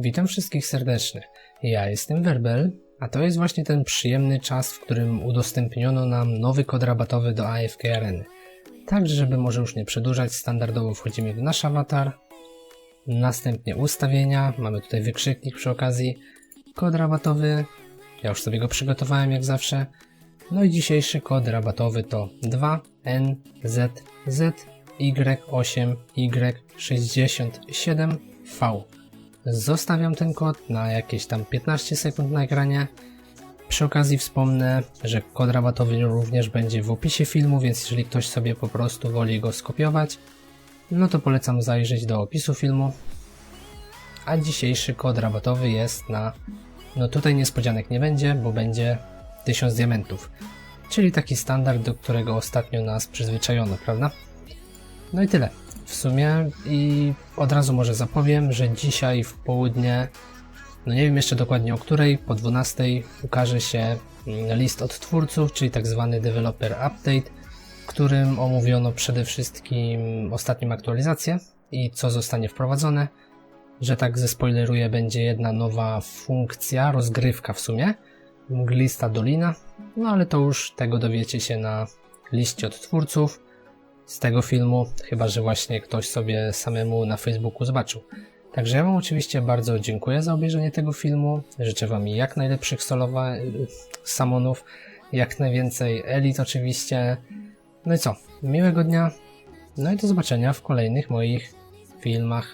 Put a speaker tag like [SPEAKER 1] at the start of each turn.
[SPEAKER 1] Witam wszystkich serdecznie. Ja jestem Werbel, a to jest właśnie ten przyjemny czas, w którym udostępniono nam nowy kod rabatowy do AFK Areny. Także, żeby może już nie przedłużać, standardowo wchodzimy w nasz awatar, następnie ustawienia, mamy tutaj wykrzyknik przy okazji, kod rabatowy, ja już sobie go przygotowałem jak zawsze, no i dzisiejszy kod rabatowy to Y, 2NZZ8Y67V. Zostawiam ten kod na jakieś tam 15 sekund na ekranie. Przy okazji wspomnę, że kod rabatowy również będzie w opisie filmu, więc jeżeli ktoś sobie po prostu woli go skopiować, no to polecam zajrzeć do opisu filmu. A dzisiejszy kod rabatowy jest na. No tutaj niespodzianek nie będzie, bo będzie 1000 diamentów. Czyli taki standard, do którego ostatnio nas przyzwyczajono, prawda? No i tyle. W sumie i od razu może zapowiem, że dzisiaj w południe, no nie wiem jeszcze dokładnie o której, po 12 ukaże się mm, list od twórców, czyli tak zwany developer update, w którym omówiono przede wszystkim ostatnią aktualizację i co zostanie wprowadzone, że tak zespoileruję, będzie jedna nowa funkcja, rozgrywka w sumie, mglista dolina, no ale to już tego dowiecie się na liście od twórców z tego filmu, chyba że właśnie ktoś sobie samemu na Facebooku zobaczył. Także ja Wam oczywiście bardzo dziękuję za obejrzenie tego filmu. Życzę Wam jak najlepszych solowa y, samonów, jak najwięcej elit oczywiście. No i co? Miłego dnia. No i do zobaczenia w kolejnych moich filmach.